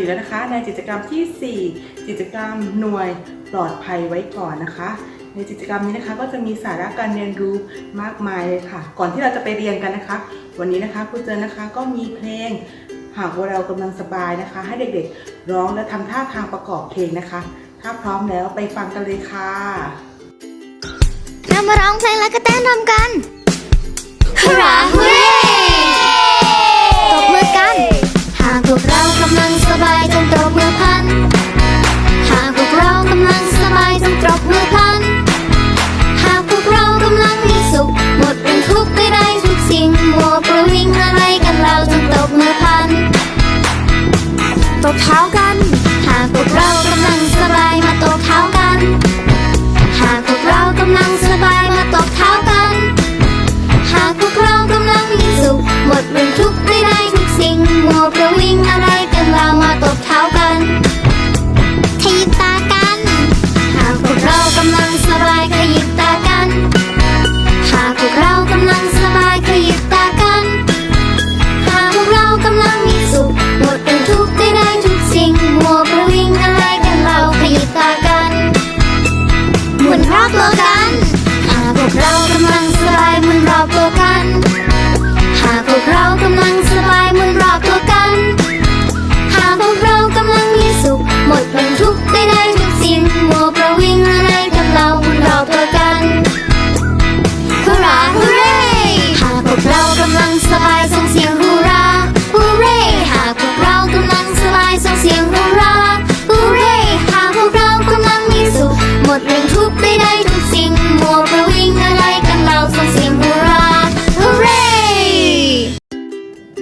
บกับคุณเจอดีแล้วนะคะ ในกิจกรรมทีสี่ 4 กิจกรรมหน่วยปลอดภัยไว้ก่อนนะคะ ในกิจกรรมนี้นะคะก็จะมีสาระการเรียนรู้มากมายเลยค่ะ ก่อนที่เราจะไปเรียนกันนะคะ วันนี้นะคะครูเจอนะคะก็มีเพลงหากว่าเรากำลังสบายนะคะ ให้เด็กๆร้องและทำท่าทางประกอบเพลงนะคะ ถ้าพร้อมแล้วไปฟังกันเลยค่ะเรามาร้องเพลงแล้วก็เต้นรำกันฮุราฮูำลังสบายจงตบมือพัน หากพวกเรากำลังสบายจงตบมือพัน หากพวกเรากำลังมีสุข หมดเป็นทุกข์ไปได้ทุกสิ่งมัวประวิงอะไรกันเราจงตบมือพัน ตบเท้ากัน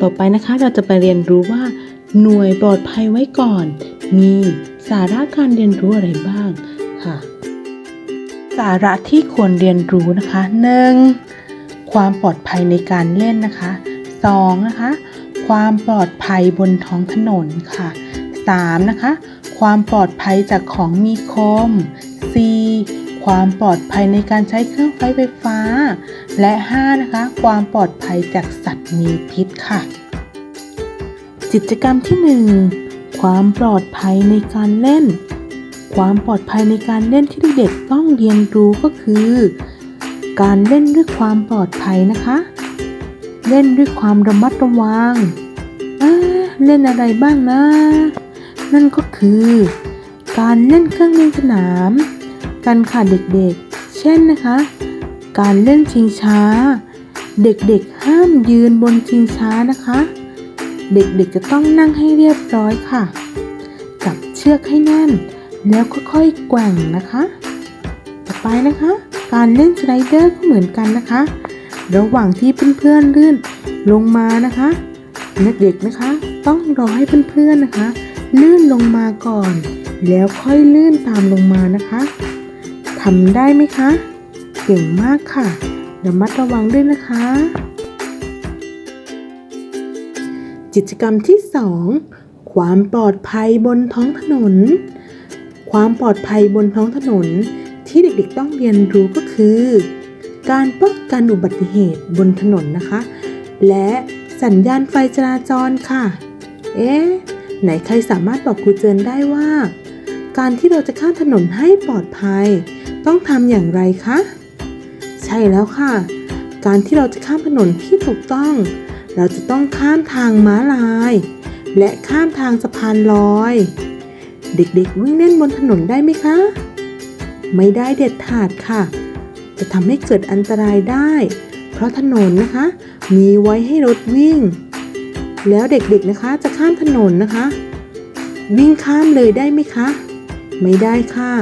ต่อไปนะคะ เราจะไปเรียนรู้ว่า หน่วยปลอดภัยไว้ก่อน มีสาระการเรียนรู้อะไรบ้างค่ะ สาระที่ควรเรียนรู้นะคะ 1. ความปลอดภัยในการเล่นนะคะ 2. นะคะ ความปลอดภัยบนท้องถนนค่ะ 3. นะคะ ความปลอดภัยจากของมีคม 4. ความปลอดภัยในการใช้เครื่องไฟไฟฟ้า และ 5 นะคะ ความปลอดภัยจากสัตว์มีพิษค่ะ กิจกรรมที่ 1 ความปลอดภัยในการเล่น ความปลอดภัยในการเล่นที่เด็กๆต้องเรียนรู้ก็คือ การเล่นด้วยความปลอดภัยนะคะ เล่นด้วยความระมัดระวังเล่นอะไรบ้างนะ นั่นก็คือ การเล่นเครื่องเล่นสนามกันค่ะเด็กๆ เช่นนะคะ การเล่นชิงช้า เด็กๆห้ามยืนบนชิงช้านะคะ เด็กๆจะต้องนั่งให้เรียบร้อยค่ะ จับเชือกให้แน่น แล้วค่อยๆแกว่งนะคะ ต่อไปนะคะ การเล่นสไลเดอร์ก็เหมือนกันนะคะ ระหว่างที่เพื่อนๆลื่นลงมานะคะเด็กๆนะคะ ต้องรอให้เพื่อนๆนะคะ ลื่นลงมาก่อน แล้วค่อยลื่นตามลงมานะคะทำได้ไหมคะ เก่งมากค่ะระมัดระวังด้วยนะคะ กิจกรรมที่ 2 ความปลอดภัยบนท้องถนน ความปลอดภัยบนท้องถนนที่เด็กๆต้องเรียนรู้ก็คือ การป้องกันอุบัติเหตุบนถนนนะคะ และสัญญาณไฟจราจรค่ะ เอ๊ะไหนใครสามารถบอกครูเจินได้ว่า การที่เราจะข้ามถนนให้ปลอดภัย ต้องทำอย่างไรคะ ใช่แล้วค่ะ การที่เราจะข้ามถนนที่ถูกต้อง เราจะต้องข้ามทางม้าลาย และข้ามทางสะพานลอย เด็กๆวิ่งเล่นบนถนนได้ไหมคะ ไม่ได้เด็ดขาดค่ะ จะทำให้เกิดอันตรายได้ เพราะถนนนะคะ มีไว้ให้รถวิ่ง แล้วเด็กๆนะคะจะข้ามถนนนะคะ วิ่งข้ามเลยได้ไหมคะ ไม่ได้ค่ะ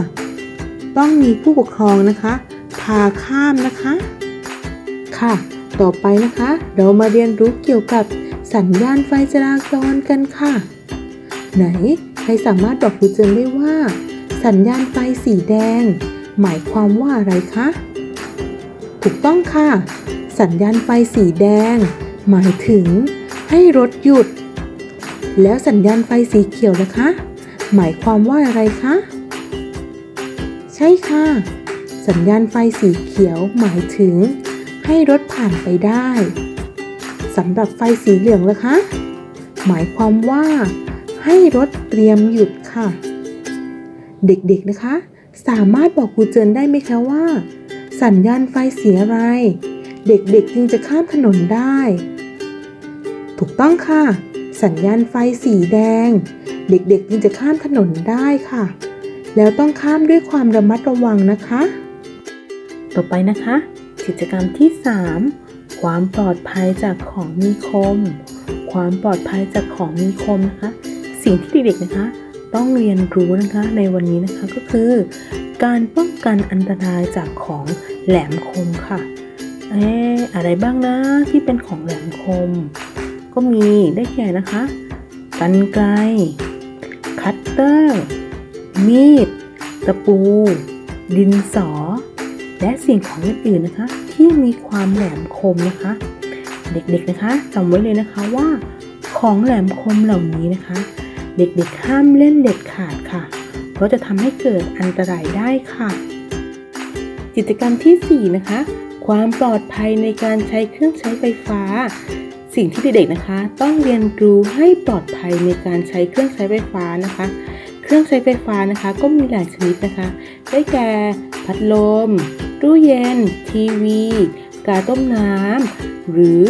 ต้องมีผู้ปกครองนะคะ พาข้ามนะคะ ค่ะ ต่อไปนะคะ เรามาเรียนรู้เกี่ยวกับสัญญาณไฟจราจรกันค่ะ ไหนใครสามารถบอกครูเจินได้ว่า สัญญาณไฟสีแดง หมายความว่าอะไรคะ ถูกต้องค่ะ สัญญาณไฟสีแดง หมายถึง ให้รถหยุด แล้วสัญญาณไฟสีเขียวนะคะ หมายความว่าอะไรคะ ใช่ค่ะ สัญญาณไฟสีเขียวหมายถึง ให้รถผ่านไปได้สำหรับไฟสีเหลืองล่ะคะ หมายความว่า ให้รถเตรียมหยุดค่ะ เด็กๆนะคะ สามารถบอกครูเจินได้ไหมคะว่า สัญญาณไฟสีอะไร เด็กๆจึงจะข้ามถนนได้ ถูกต้องค่ะ สัญญาณไฟสีแดง เด็กๆจึงจะข้ามถนนได้ค่ะ แล้วต้องข้ามด้วยความระมัดระวังนะคะ ต่อไปนะคะ กิจกรรมที่ 3 ความปลอดภัยจากของมีคม ความปลอดภัยจากของมีคมนะคะ สิ่งที่เด็กๆนะคะ ต้องเรียนรู้นะคะในวันนี้นะคะก็คือ การป้องกันอันตรายจากของแหลมคมค่ะเอ๊ะอะไรบ้างนะที่เป็นของแหลมคม ก็มีได้แก่นะคะกันไกล คัตเตอร์ มีด ตะปู ดินสอ และสิ่งของอื่นๆนะคะ ที่มีความแหลมคมนะคะ เด็กๆนะคะจำไว้เลยนะคะว่า ของแหลมคมเหล่านี้นะคะ เด็กๆห้ามเล่นเด็ดขาดค่ะ เพราะจะทำให้เกิดอันตรายได้ค่ะ กิจกรรมทีสี่ 4 นะคะ ความปลอดภัยในการใช้เครื่องใช้ไฟฟ้า สิ่งที่เด็กๆนะคะ ต้องเรียนรู้ให้ปลอดภัยในการใช้เครื่องใช้ไฟฟ้านะคะเครื่องใช้ไฟฟ้านะคะก็มีหลายชนิดนะคะ ได้แก่พัดลม ตู้เย็น ทีวี กาต้มน้ำ หรือ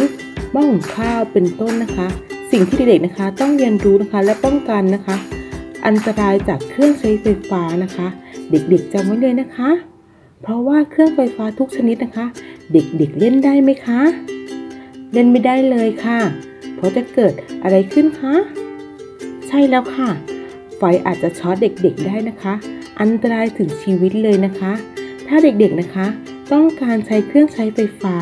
หม้องข้าวเป็นต้นนะคะ สิ่งที่เด็กๆนะคะ ต้องเรียนรู้นะคะและป้องกันนะคะ อันตรายจากเครื่องใช้ไฟฟ้านะคะ เด็กๆจำไว้เลยนะคะ เพราะว่าเครื่องไฟฟ้าทุกชนิดนะคะ เด็กๆเล่นได้ไหมคะ เล่นไม่ได้เลยค่ะ เพราะจะเกิดอะไรขึ้นคะใช่แล้วค่ะ ไฟอาจจะช็อตเด็กๆได้นะคะ อันตรายถึงชีวิตเลยนะคะ ถ้าเด็กๆนะคะ ต้องการใช้เครื่องใช้ไฟฟ้า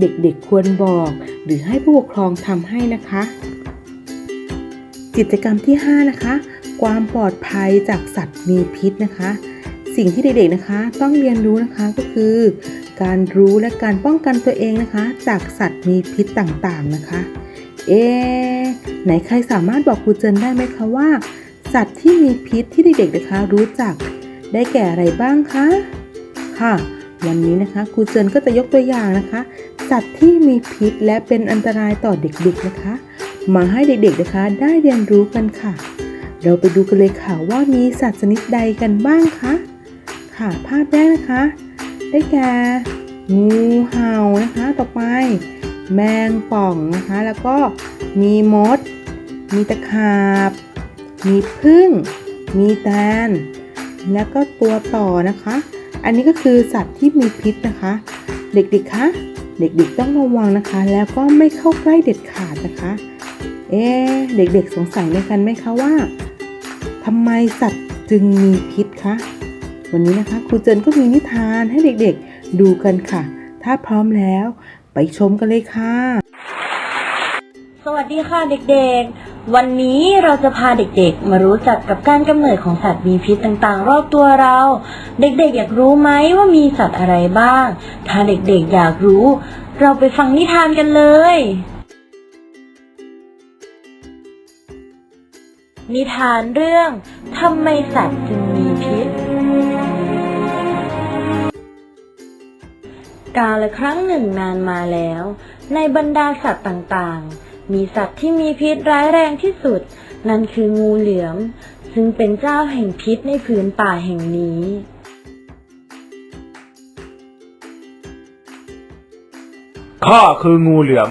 เด็กๆควรบอก หรือให้ผู้ปกครองทำให้นะคะ กิจกรรมที่ 5 นะคะ ความปลอดภัยจากสัตว์มีพิษนะคะ สิ่งที่เด็กๆนะคะ ต้องเรียนรู้นะคะก็คือ การรู้และการป้องกันตัวเองนะคะ จากสัตว์มีพิษต่างๆนะคะ เอ๊ไหนใครสามารถบอกครูเจินได้ไหมคะว่า สัตว์ที่มีพิษที่เด็กๆนะคะรู้จักได้แก่อะไรบ้างคะ ค่ะ วันนี้นะคะครูเจินก็จะยกตัวอย่างนะคะ สัตว์ที่มีพิษและเป็นอันตรายต่อเด็กๆนะคะ มาให้เด็กๆนะคะได้เรียนรู้กันค่ะ เราไปดูกันเลยค่ะว่ามีสัตว์ชนิดใดกันบ้างคะค่ะ ภาพแรกนะคะ ได้แก่งูเห่านะคะ ต่อไปแมงป่องนะคะ แล้วก็มีมด มีตะขาบ มีพึ่ง มีแตน แล้วก็ตัวต่อนะคะ อันนี้ก็คือสัตว์ที่มีพิษนะคะ เด็กๆคะเด็กๆต้องระวังนะคะ แล้วก็ไม่เข้าใกล้เด็ดขาดนะคะ เอ๊เด็กๆสงสัยในกันไหมคะว่าทำไมสัตว์จึงมีพิษคะวันนี้นะคะครูเจินก็มีนิทานให้เด็กๆดูกันค่ะ ถ้าพร้อมแล้ว ไปชมกันเลยค่ะ สวัสดีค่ะเด็กๆ วันนี้เราจะพาเด็กๆ มารู้จักกับการกำเนิดของสัตว์มีพิษต่างๆ รอบตัวเรา เด็กๆ อยากรู้ไหมว่ามีสัตว์อะไรบ้าง ถ้าเด็กๆ อยากรู้ เราไปฟังนิทานกันเลย นิทานเรื่องทำไมสัตว์จึงมีพิษ กาลครั้งหนึ่งนานมาแล้ว ในบรรดาสัตว์ต่างๆ มีสัตว์ที่มีพิษร้ายแรงที่สุด นั่นคืองูเหลือม ซึ่งเป็นเจ้าแห่งพิษในผืนป่าแห่งนี้ ข้าคืองูเหลือม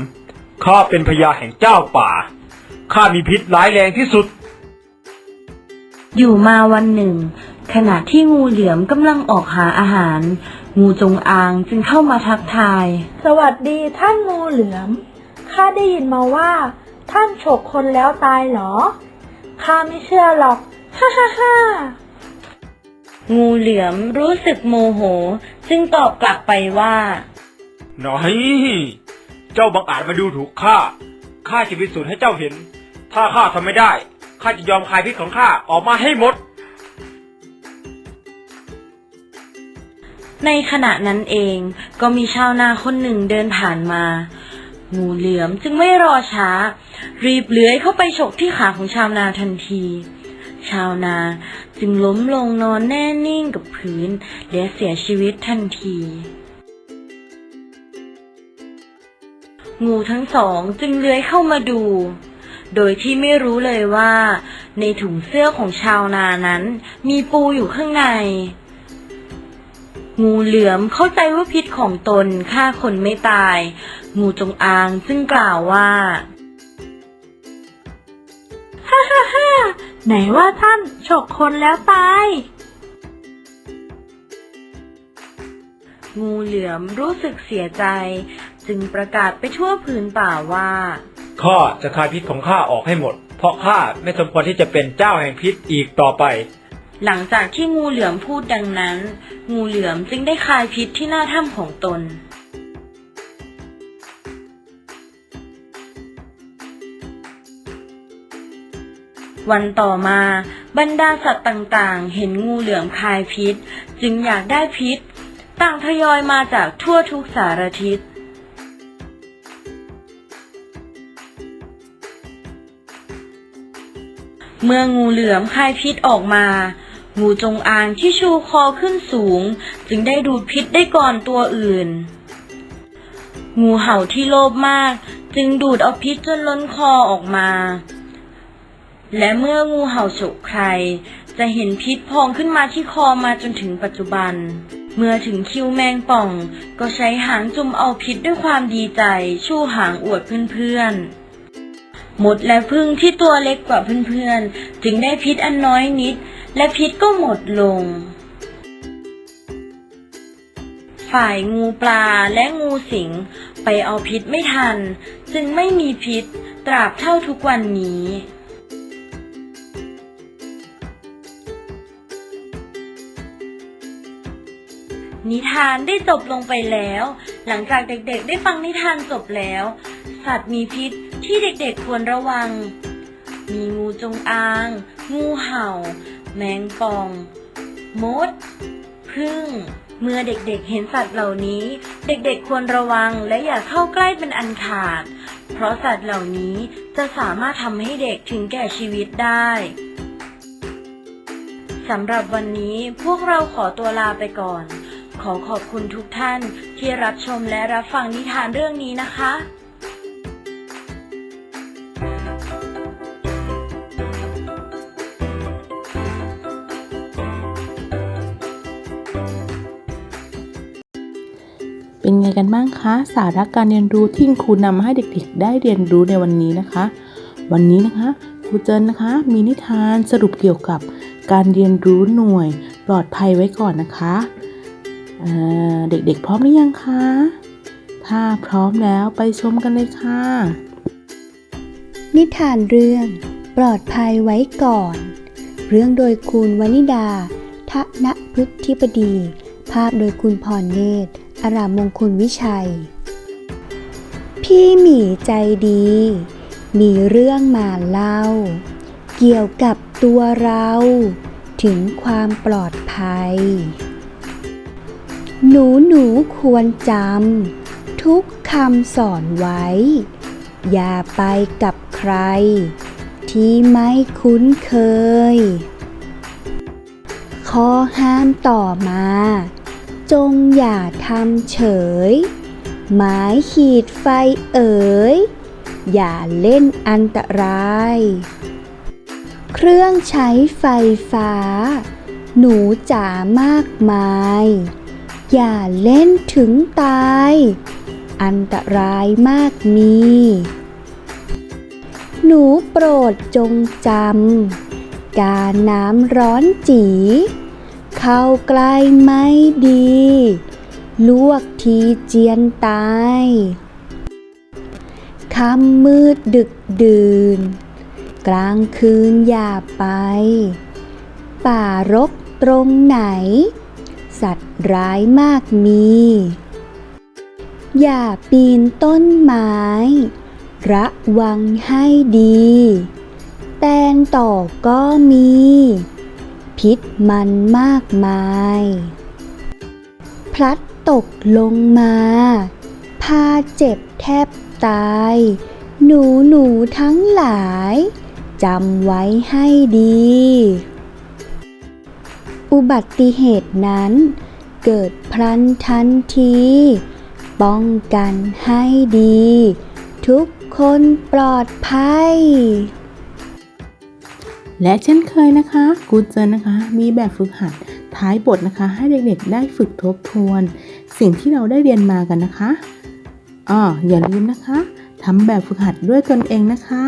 ข้าเป็นพญาแห่งเจ้าป่า ข้ามีพิษร้ายแรงที่สุด อยู่มาวันหนึ่ง ขณะที่งูเหลือมกำลังออกหาอาหาร งูจงอางจึงเข้ามาทักทาย สวัสดีท่านงูเหลือม ข้าได้ยินมาว่า ท่านฉกคนแล้วตายเหรอ ข้าไม่เชื่อหรอก ฮ่าฮ่าฮ่างูเหลือมรู้สึกโมโห จึงตอบกลับไปว่าหน่อย เจ้าบังอาจมาดูถูกข้า ข้าจะพิสูจน์ให้เจ้าเห็น ถ้าข้าทำไม่ได้ ข้าจะยอมคายพิษของข้าออกมาให้หมด ในขณะนั้นเองก็มีชาวนาคนหนึ่งเดินผ่านมา งูเหลือมจึงไม่รอช้า รีบเลื้อยเข้าไปฉกที่ขาของชาวนาทันที ชาวนาจึงล้มลงนอนแน่นิ่งกับพื้น และเสียชีวิตทันที งูทั้งสองจึงเลื้อยเข้ามาดู โดยที่ไม่รู้เลยว่า ในถุงเสื้อของชาวนานั้นมีปูอยู่ข้างใน งูเหลือมเข้าใจว่าพิษของตนฆ่าคนไม่ตาย งูจงอางจึงกล่าวว่า ฮ่าฮ่าฮ่าไหนว่าท่านฉกคนแล้วตาย งูเหลือมรู้สึกเสียใจ จึงประกาศไปทั่วผืนป่าว่า ข้าจะคายพิษของข้าออกให้หมด เพราะข้าไม่สมควรที่จะเป็นเจ้าแห่งพิษอีกต่อไป หลังจากที่งูเหลือมพูดดังนั้น งูเหลือมจึงได้คายพิษที่หน้าถ้ำของตน วันต่อมาบรรดาสัตว์ต่างๆ เห็นงูเหลือมคายพิษ จึงอยากได้พิษ ต่างทยอยมาจากทั่วทุกสารทิศเมื่องูเหลือมคายพิษออกมา งูจงอางที่ชูคอขึ้นสูง จึงได้ดูดพิษได้ก่อนตัวอื่น งูเห่าที่โลภมาก จึงดูดเอาพิษจนล้นคอออกมา และเมื่องูเห่าฉกใคร จะเห็นพิษพองขึ้นมาที่คอมาจนถึงปัจจุบัน เมื่อถึงคิวแมงป่อง ก็ใช้หางจุ่มเอาพิษด้วยความดีใจ ชูหางอวดเพื่อนๆมดและพึ่งที่ตัวเล็กกว่าเพื่อนๆ จึงได้พิษอันน้อยนิด และพิษก็หมดลง ฝ่ายงูปลาและงูสิงไปเอาพิษไม่ทัน จึงไม่มีพิษตราบเท่าทุกวันนี้นิทานได้จบลงไปแล้ว หลังจากเด็กๆ ได้ฟังนิทานจบแล้ว สัตว์มีพิษที่เด็กๆควรระวัง มีงูจงอาง งูเห่า แมงป่อง มด พึ่ง เมื่อเด็กๆเห็นสัตว์เหล่านี้ เด็กๆควรระวังและอย่าเข้าใกล้เป็นอันขาด เพราะสัตว์เหล่านี้จะสามารถทำให้เด็กถึงแก่ชีวิตได้สำหรับวันนี้พวกเราขอตัวลาไปก่อน ขอขอบคุณทุกท่านที่รับชมและรับฟังนิทานเรื่องนี้นะคะ เป็นไงกันบ้างคะ สาระการเรียนรู้ที่ครูนำมาให้เด็กๆ ได้เรียนรู้ในวันนี้นะคะ วันนี้นะคะครูเจินนะคะ มีนิทานสรุปเกี่ยวกับการเรียนรู้หน่วยปลอดภัยไว้ก่อนนะคะเเด็กๆ พร้อมหรือยังคะ ถ้าพร้อมแล้วไปชมกันเลยค่ะ นิทานเรื่อง ปลอดภัยไว้ก่อน เรื่องโดยคุณวนิดา ทะนพฤทธิบดี ภาพโดยคุณพรเนตร อารามมงคลวิชัย พี่หมีใจดี มีเรื่องมาเล่า เกี่ยวกับตัวเรา ถึงความปลอดภัย หนูหนูควรจำทุกคำสอนไว้ อย่าไปกับใคร ที่ไม่คุ้นเคยข้อห้ามต่อมา จงอย่าทำเฉย หมายขีดไฟเอ๋ย อย่าเล่นอันตราย เครื่องใช้ไฟฟ้า หนูจ๋ามากมาย อย่าเล่นถึงตาย อันตรายมากมี หนูโปรดจงจำ การน้ำร้อนจี เข้าใกล้ไม่ดี ลวกทีเจียนตายค่ำมืดดึกดื่น กลางคืนอย่าไป ป่ารกตรงไหน สัตว์ร้ายมากมี อย่าปีนต้นไม้ ระวังให้ดี แตนต่อก็มี พิษมันมากมาย พลัดตกลงมา พาเจ็บแทบตาย หนูหนูทั้งหลายจำไว้ให้ดี อุบัติเหตุนั้นเกิดพลันทันที ป้องกันให้ดี ทุกคนปลอดภัย และเช่นเคยนะคะครูเจนนะคะ มีแบบฝึกหัดท้ายบทนะคะ ให้เด็กๆได้ฝึกทบทวน สิ่งที่เราได้เรียนมากันนะคะอ๋ออย่าลืมนะคะทำแบบฝึกหัดด้วยตนเองนะคะ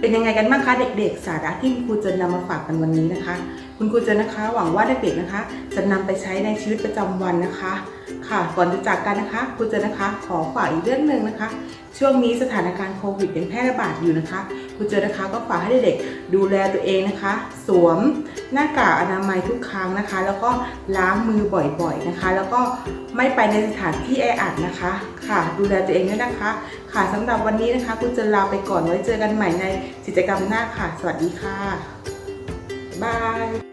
เป็นยังไงกันบ้างคะเด็กๆ สาระที่ครูเจนนำมาฝากกันวันนี้นะคะ คุณครูเจนนะคะ หวังว่าเด็กๆนะคะ จะนำไปใช้ในชีวิตประจำวันนะคะ ค่ะก่อนจะจากกันนะคะครูเจนนะคะ ขอฝากอีกเรื่องหนึ่งนะคะ ช่วงนี้สถานการณ์โควิดยังแพร่ระบาดอยู่นะคะครูเจนนะคะก็ฝากให้เด็กๆดูแลตัวเองนะคะ สวมหน้ากากอนามัยทุกครั้งนะคะ แล้วก็ล้างมือบ่อยๆนะคะ แล้วก็ไม่ไปในสถานที่แออัดนะคะ ค่ะ ดูแลตัวเองด้วยนะคะ ค่ะสำหรับวันนี้นะคะครูเจนลาไปก่อนไว้เจอกันใหม่ในกิจกรรมหน้าค่ะ สวัสดีค่ะบาย